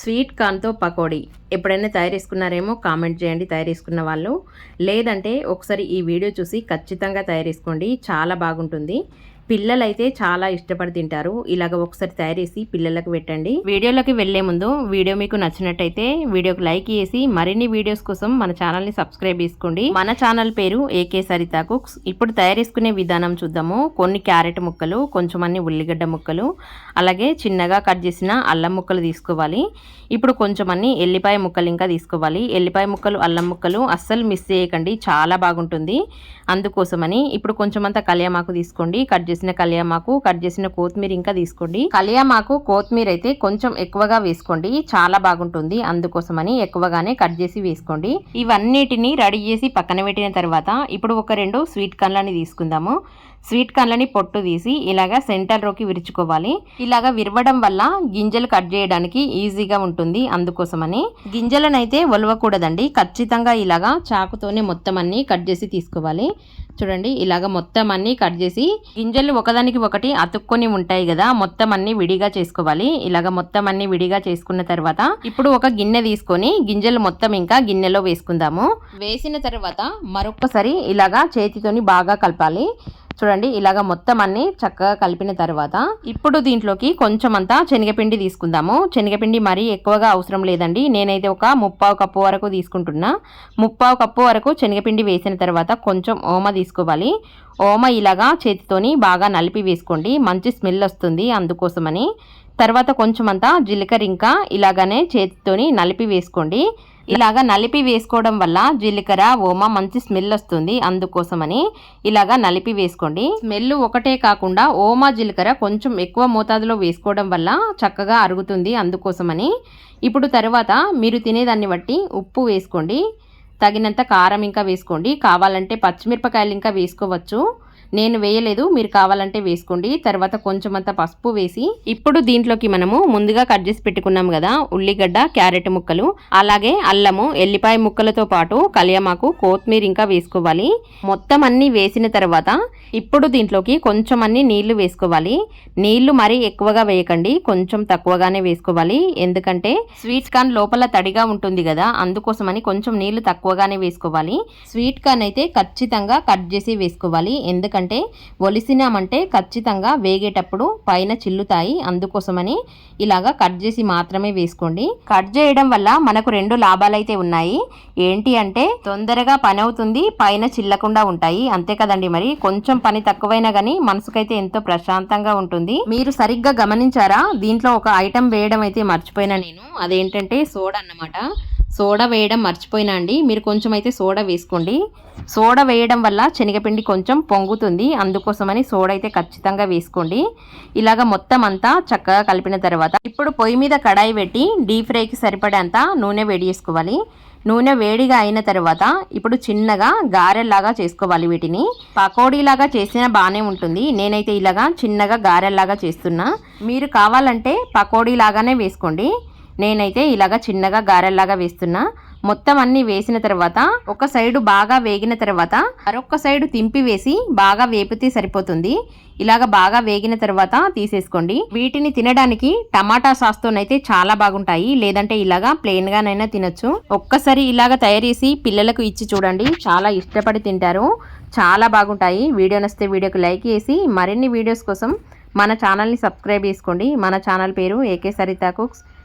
Sweet కార్న్తో pakodi. ఎప్పుడైనా తయారు చేసుకున్నారేమో comment చేయండి తయారు చేసుకున్న వాళ్ళు. లేదంటే ఒకసారి ఈ వీడియో చూసి ఖచ్చితంగా తయారు చేసుకోండి చాలా బాగుంటుంది. పిల్లలైతే చాలా ఇష్టపడి తింటారు. ఇలాగ ఒకసారి తయారు చేసి పిల్లలకు పెట్టండి. వీడియోలోకి వెళ్ళే ముందు వీడియో మీకు నచ్చినట్టయితే వీడియోకి లైక్ చేసి మరిన్ని వీడియోస్ కోసం మన ఛానల్ని సబ్స్క్రైబ్ చేసుకోండి. మన ఛానల్ పేరు ఏకే సరితా కుక్స్. ఇప్పుడు తయారు చేసుకునే విధానం చూద్దాము. కొన్ని క్యారెట్ ముక్కలు కొంచెం అన్ని ఉల్లిగడ్డ ముక్కలు అలాగే చిన్నగా కట్ చేసిన అల్లం ముక్కలు తీసుకోవాలి. ఇప్పుడు కొంచెం అన్ని ఎల్లిపాయ ముక్కలు ఇంకా తీసుకోవాలి. ఎల్లిపాయ ముక్కలు అల్లం ముక్కలు అస్సలు మిస్ చేయకండి. చాలా బాగుంటుంది. అందుకోసమని ఇప్పుడు కొంచెం అంతా కలియమాకు తీసుకోండి. కట్ చేసిన కళ్యామాకు కట్ చేసిన కొత్తిమీర ఇంకా తీసుకోండి. కళ్యామాకు కొత్తిమీర అయితే కొంచెం ఎక్కువగా వేసుకోండి. చాలా బాగుంటుంది. అందుకోసమని ఎక్కువగానే కట్ చేసి వేసుకోండి. ఇవన్నిటిని రెడీ చేసి పక్కన పెట్టిన తర్వాత ఇప్పుడు ఒక రెండు స్వీట్ కన్లని తీసుకుందాము. స్వీట్ కార్న్లని పొట్టు తీసి ఇలాగ సెంటర్లోకి విరుచుకోవాలి. ఇలాగ విరవడం వల్ల గింజలు కట్ చేయడానికి ఈజీగా ఉంటుంది అందుకోసమని. గింజలనైతే ఒలవకూడదండి ఖచ్చితంగా ఇలాగా చాకుతోనే మొత్తం అన్ని కట్ చేసి తీసుకోవాలి. చూడండి ఇలాగ మొత్తం అన్ని కట్ చేసి గింజలు ఒకదానికి ఒకటి అతుక్కొని ఉంటాయి కదా మొత్తం అన్ని విడిగా చేసుకోవాలి. ఇలాగ మొత్తం అన్ని విడిగా చేసుకున్న తర్వాత ఇప్పుడు ఒక గిన్నె తీసుకొని గింజలు మొత్తం ఇంకా గిన్నెలో వేసుకుందాము. వేసిన తర్వాత మరొకసారి ఇలాగా చేతితోని బాగా కలపాలి. చూడండి ఇలాగ మొత్తం అన్ని చక్కగా కలిపిన తర్వాత ఇప్పుడు దీంట్లోకి కొంచెం అంతా శనగపిండి తీసుకుందాము. శనగపిండి మరీ ఎక్కువగా అవసరం లేదండి. నేనైతే ఒక ముప్పావు కప్పు వరకు తీసుకుంటున్నా. ముప్పావు కప్పు వరకు శనగపిండి వేసిన తర్వాత కొంచెం ఓమ తీసుకోవాలి. ఓమ ఇలాగా చేతితోని బాగా నలిపి వేసుకోండి. మంచి స్మెల్ వస్తుంది అందుకోసమని. తర్వాత కొంచెం అంతా జీలకర్ర ఇంకా ఇలాగనే చేతితోని నలిపి వేసుకోండి. ఇలాగా నలిపి వేసుకోవడం వల్ల జీలకర్ర ఓమ మంచి స్మెల్ వస్తుంది అందుకోసమని ఇలాగా నలిపి వేసుకోండి. స్మెల్ ఒకటే కాకుండా ఓమ జీలకర్ర కొంచెం ఎక్కువ మోతాదులో వేసుకోవడం వల్ల చక్కగా అరుగుతుంది అందుకోసమని. ఇప్పుడు తర్వాత మీరు తినేదాన్ని బట్టి ఉప్పు వేసుకోండి. తగినంత కారం ఇంకా వేసుకోండి. కావాలంటే పచ్చిమిరపకాయలు ఇంకా వేసుకోవచ్చు. నేను వేయలేదు మీరు కావాలంటే వేసుకోండి. తర్వాత కొంచెం అంత పసుపు వేసి ఇప్పుడు దీంట్లోకి మనము ముందుగా కట్ చేసి పెట్టుకున్నాం కదా ఉల్లిగడ్డ క్యారెట్ ముక్కలు అలాగే అల్లము ఎల్లిపాయ ముక్కలతో పాటు కలియమాకు కొత్తిమీర ఇంకా వేసుకోవాలి. మొత్తం అన్ని వేసిన తర్వాత ఇప్పుడు దీంట్లోకి కొంచెం అన్ని నీళ్ళు వేసుకోవాలి. నీళ్ళు మరీ ఎక్కువగా వేయకండి కొంచెం తక్కువగానే వేసుకోవాలి. ఎందుకంటే స్వీట్ కార్న్ లోపల తడిగా ఉంటుంది కదా అందుకోసమని కొంచెం నీళ్ళు తక్కువగానే వేసుకోవాలి. స్వీట్ కార్న్ అయితే ఖచ్చితంగా కట్ చేసి వేసుకోవాలి. ఎందుకంటే ఎందుకంటే ఒలిసినామంటే ఖచ్చితంగా వేగేటప్పుడు పైన చిల్లుతాయి. అందుకోసమని ఇలాగా కట్ చేసి మాత్రమే వేసుకోండి. కట్ చేయడం వల్ల మనకు రెండు లాభాలైతే ఉన్నాయి. ఏంటి అంటే తొందరగా పని అవుతుంది పైన చిల్లకుండా ఉంటాయి. అంతే కదండి మరి. కొంచెం పని తక్కువైనా కానీ మనసుకైతే ఎంతో ప్రశాంతంగా ఉంటుంది. మీరు సరిగ్గా గమనించారా? దీంట్లో ఒక ఐటెం వేయడం అయితే మర్చిపోయినా నేను. అదేంటంటే సోడా అన్నమాట. సోడా వేయడం మర్చిపోయినా అండి. మీరు కొంచెం అయితే సోడా వేసుకోండి. సోడా వేయడం వల్ల శనగపిండి కొంచెం పొంగుతుంది. అందుకోసమని సోడా అయితే ఖచ్చితంగా వేసుకోండి. ఇలాగ మొత్తం అంతా చక్కగా కలిపిన తర్వాత ఇప్పుడు పొయ్యి మీద కడాయి పెట్టి డీప్ ఫ్రైకి సరిపడేంత నూనె వేడి చేసుకోవాలి. నూనె వేడిగా అయిన తర్వాత ఇప్పుడు చిన్నగా గారెల్లాగా చేసుకోవాలి వీటిని. పకోడీలాగా చేసినా బాగానే ఉంటుంది. నేనైతే ఇలాగా చిన్నగా గారెల్లాగా చేస్తున్నా. మీరు కావాలంటే పకోడీ లాగానే వేసుకోండి. నేనైతే ఇలాగ చిన్నగా గారెల్లాగా వేస్తున్నా. మొత్తం అన్ని వేసిన తర్వాత ఒక సైడు బాగా వేగిన తర్వాత మరొక సైడు తింపి వేసి బాగా వేపితే సరిపోతుంది. ఇలాగ బాగా వేగిన తర్వాత తీసేసుకోండి. వీటిని తినడానికి టమాటా సాస్తోనైతే చాలా బాగుంటాయి. లేదంటే ఇలాగా ప్లెయిన్ గానైనా తినొచ్చు. ఒక్కసారి ఇలాగ తయారు చేసి పిల్లలకు ఇచ్చి చూడండి. చాలా ఇష్టపడి తింటారు. చాలా బాగుంటాయి. వీడియో నస్తే వీడియోకి లైక్ చేసి మరిన్ని వీడియోస్ కోసం మన ఛానల్ని సబ్స్క్రైబ్ చేసుకోండి. మన ఛానల్ పేరు ఏకే సరితా కుక్స్